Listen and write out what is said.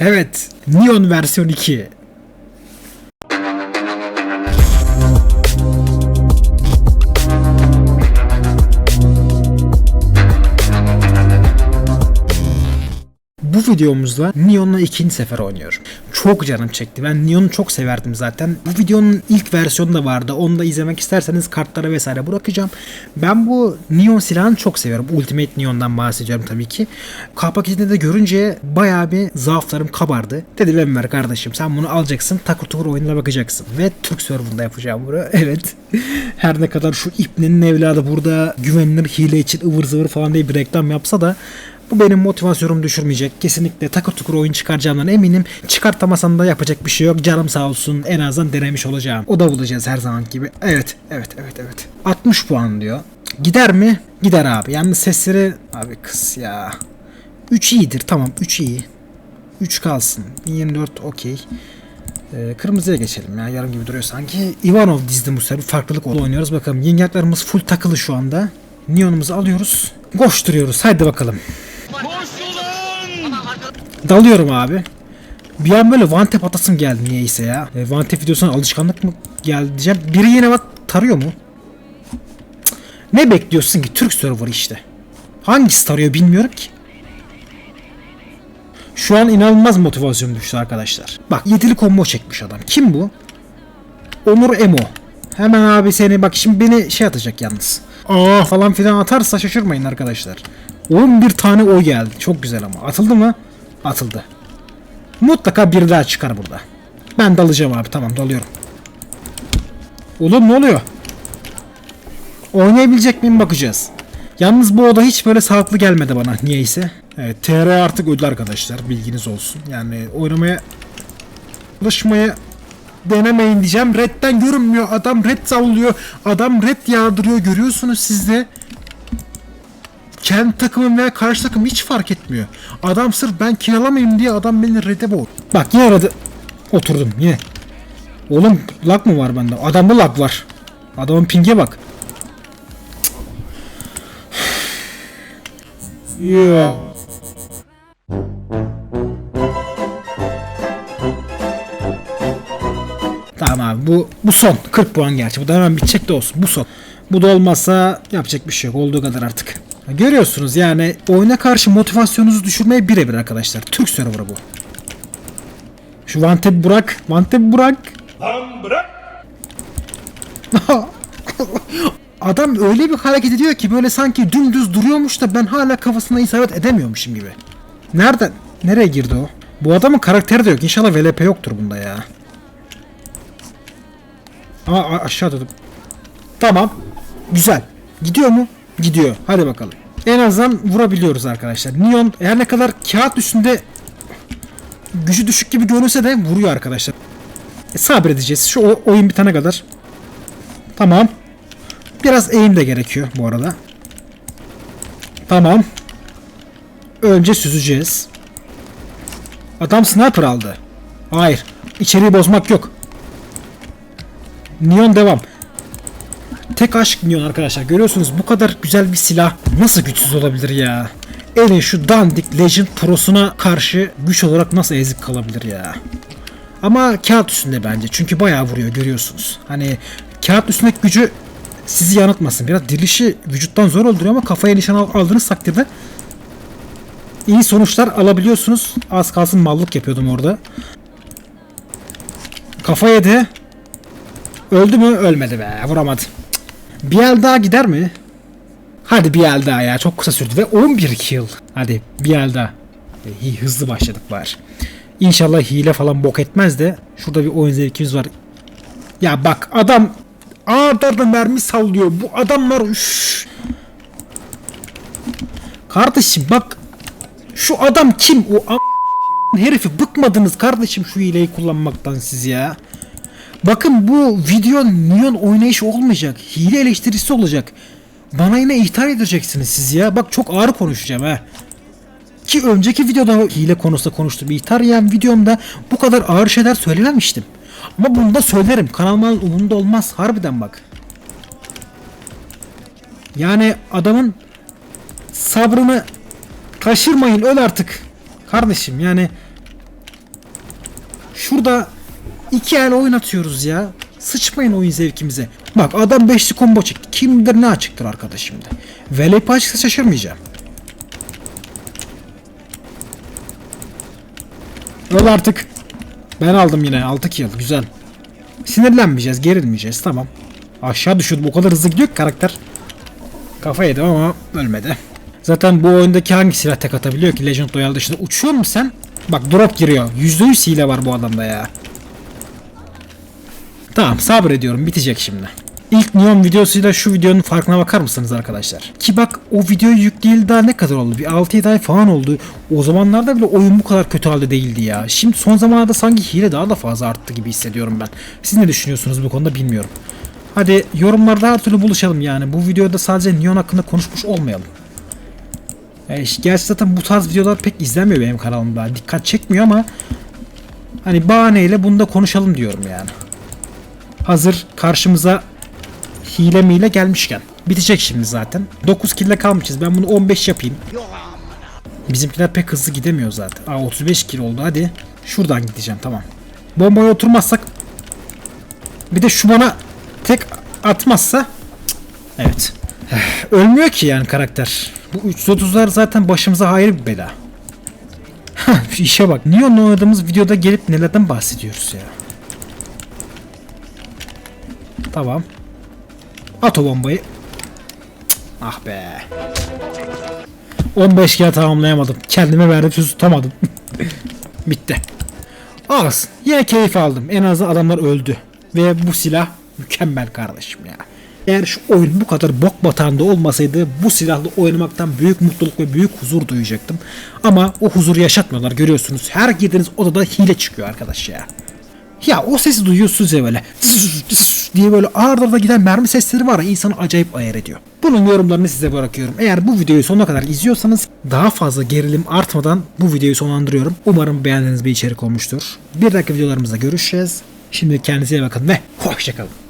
Evet. Neon versiyon 2. Bu videomuzda Neon'la ikinci sefer oynuyorum. Çok canım çekti. Ben Neon'u çok severdim zaten. Bu videonun ilk versiyonu da vardı. Onu da izlemek isterseniz kartlara vesaire bırakacağım. Ben bu Neon silahını çok seviyorum. Ultimate Neon'dan bahsediyorum tabii ki. Kapaketinde de görünce bayağı bir zaaflarım kabardı. Dedim Enver kardeşim sen bunu alacaksın. Takır tukur oyununa bakacaksın. Ve Türk serverında yapacağım bunu. Evet. Her ne kadar şu İbne'nin evladı burada güvenilir hile için ıvır zıvır falan diye bir reklam yapsa da bu benim motivasyonumu düşürmeyecek. Kesinlikle takır tukur oyun çıkaracağımdan eminim. Çıkartamasam da yapacak bir şey yok. Canım sağ olsun. En azından denemiş olacağım. O da bulacağız her zaman gibi. Evet, evet, evet, evet. 60 puan diyor. Gider mi? Gider abi. Yalnız sesleri... Abi kız ya. 3 iyidir. Tamam 3 iyi. 3 kalsın. 1024 okey. Ee, kırmızıya geçelim ya. Yarım gibi duruyor sanki. Ivanov dizdim bu sefer. Farklılık oldu. oynuyoruz. Bakalım. Yengeklerimiz full takılı şu anda. Neon'umuzu alıyoruz. Koşturuyoruz. Hadi bakalım. Dalıyorum abi. Bir an böyle one tap atasım geldi niyeyse ya. E, one tap videosuna alışkanlık mı geldi diyeceğim. Biri yine bak tarıyor mu? Ne bekliyorsun ki? Türk server işte. Hangisi tarıyor bilmiyorum ki. Şu an inanılmaz motivasyon düştü arkadaşlar. Bak yedili combo çekmiş adam. Kim bu? Onur Emo. Hemen abi seni bak şimdi beni şey atacak yalnız. Aa falan filan atarsa şaşırmayın arkadaşlar. 11 tane o geldi. Çok güzel ama. Atıldı mı? Atıldı. Mutlaka bir daha çıkar burada. Ben dalacağım abi. Tamam dalıyorum. Oğlum ne oluyor? Oynayabilecek miyim bakacağız. Yalnız bu oda hiç böyle sağlıklı gelmedi bana niyeyse. Evet TR artık öldü arkadaşlar bilginiz olsun. Yani oynamaya alışmaya denemeyin diyeceğim. Red'den görünmüyor. Adam red savunuyor. Adam red yağdırıyor. Görüyorsunuz siz de. Kendi takımım veya karşı takım hiç fark etmiyor. Adam sırf ben kiralamayayım diye adam beni red'e boğ. Bak yine aradı. Oturdum yine. Oğlum lag mı var bende? Adamda lag var. Adamın ping'e bak. Yo. Tamam abi bu bu son 40 puan gerçi bu da hemen bitecek de olsun bu son. Bu da olmazsa yapacak bir şey yok olduğu kadar artık. Görüyorsunuz yani oyuna karşı motivasyonunuzu düşürmeye birebir arkadaşlar. Türk serverı bu. Şu Vantep Burak. Vantep Burak. Lan bırak. Adam öyle bir hareket ediyor ki böyle sanki dümdüz duruyormuş da ben hala kafasına isabet edemiyormuşum gibi. Nereden? Nereye girdi o? Bu adamın karakteri de yok. İnşallah VLP yoktur bunda ya. Aa aşağı dedim. Tamam. Güzel. Gidiyor mu? Gidiyor. Hadi bakalım. En azından vurabiliyoruz arkadaşlar. Neon her ne kadar kağıt üstünde gücü düşük gibi görünse de vuruyor arkadaşlar. E, sabredeceğiz. Şu oyun bitene kadar. Tamam. Biraz eğim de gerekiyor bu arada. Tamam. Önce süzeceğiz. Adam sniper aldı. Hayır. İçeriği bozmak yok. Neon devam. Tek aşk Neon arkadaşlar. Görüyorsunuz bu kadar güzel bir silah nasıl güçsüz olabilir ya? Elin şu dandik Legend Pro'suna karşı güç olarak nasıl ezik kalabilir ya? Ama kağıt üstünde bence. Çünkü bayağı vuruyor görüyorsunuz. Hani kağıt üstündeki gücü sizi yanıltmasın. Biraz dirilişi vücuttan zor öldürüyor ama kafaya nişan al- aldığınız takdirde iyi sonuçlar alabiliyorsunuz. Az kalsın mallık yapıyordum orada. Kafa yedi. Öldü mü? Ölmedi be. Vuramadı. Bir el daha gider mi? Hadi bir el daha ya. Çok kısa sürdü ve 11 kill. Hadi bir el daha. Hızlı başladık var. İnşallah hile falan bok etmez de. Şurada bir oyun zevkimiz var. Ya bak adam arda arda mermi sallıyor. Bu adamlar üf. Kardeşim bak şu adam kim? O herifi bıkmadınız kardeşim şu hileyi kullanmaktan siz ya. Bakın bu video neon oynayış olmayacak. Hile eleştirisi olacak. Bana yine ihtar edeceksiniz siz ya. Bak çok ağır konuşacağım ha. Ki önceki videoda hile konusunda konuştum. İhtar yiyen videomda bu kadar ağır şeyler söylememiştim. Ama bunu da söylerim. Kanalıma umurumda olmaz. Harbiden bak. Yani adamın sabrını taşırmayın öl artık. Kardeşim yani Şurada iki el oynatıyoruz ya. Sıçmayın oyun zevkimize. Bak adam beşli combo çekti. Kim bilir ne açıktır arkadaş şimdi. Velep açıksa şaşırmayacağım. Öl artık. Ben aldım yine 6 kill güzel. Sinirlenmeyeceğiz gerilmeyeceğiz tamam. Aşağı düşürdüm o kadar hızlı gidiyor ki karakter. Kafa yedim ama ölmedi. Zaten bu oyundaki hangi silah tek atabiliyor ki Legend Royale dışında? Uçuyor musun sen? Bak drop giriyor. %100 hile var bu adamda ya. Tamam sabrediyorum bitecek şimdi. İlk Neon videosuyla şu videonun farkına bakar mısınız arkadaşlar? Ki bak o videoyu yükleyeli daha ne kadar oldu? Bir 6-7 ay falan oldu. O zamanlarda bile oyun bu kadar kötü halde değildi ya. Şimdi son zamanlarda sanki hile daha da fazla arttı gibi hissediyorum ben. Siz ne düşünüyorsunuz bu konuda bilmiyorum. Hadi yorumlarda her türlü buluşalım yani. Bu videoda sadece Neon hakkında konuşmuş olmayalım. E, işte gerçi zaten bu tarz videolar pek izlenmiyor benim kanalımda. Dikkat çekmiyor ama hani bahaneyle bunda konuşalım diyorum yani. Hazır karşımıza hile miyle gelmişken. Bitecek şimdi zaten. 9 kille kalmışız. Ben bunu 15 yapayım. Bizimkiler pek hızlı gidemiyor zaten. Aa 35 kill oldu hadi. Şuradan gideceğim tamam. Bombaya oturmazsak bir de şu bana tek atmazsa Evet. Ölmüyor ki yani karakter. Bu 330'lar zaten başımıza ayrı bir bela. İşe bak. Neon'la oynadığımız videoda gelip nelerden bahsediyoruz ya. Tamam. At bombayı. Cık, Ah be. 15 kere tamamlayamadım. Kendime verdim söz tutamadım. Bitti. Az. Yine keyif aldım. En azından adamlar öldü. Ve bu silah mükemmel kardeşim ya. Eğer şu oyun bu kadar bok batağında olmasaydı bu silahla oynamaktan büyük mutluluk ve büyük huzur duyacaktım. Ama o huzuru yaşatmıyorlar görüyorsunuz. Her girdiğiniz odada hile çıkıyor arkadaş ya. Ya o sesi duyuyorsunuz ya böyle diye böyle ağır giden mermi sesleri var ya insanı acayip ayar ediyor. Bunun yorumlarını size bırakıyorum. Eğer bu videoyu sonuna kadar izliyorsanız daha fazla gerilim artmadan bu videoyu sonlandırıyorum. Umarım beğendiğiniz bir içerik olmuştur. Bir dahaki videolarımızda görüşeceğiz. Şimdi kendinize iyi bakın ve hoşçakalın.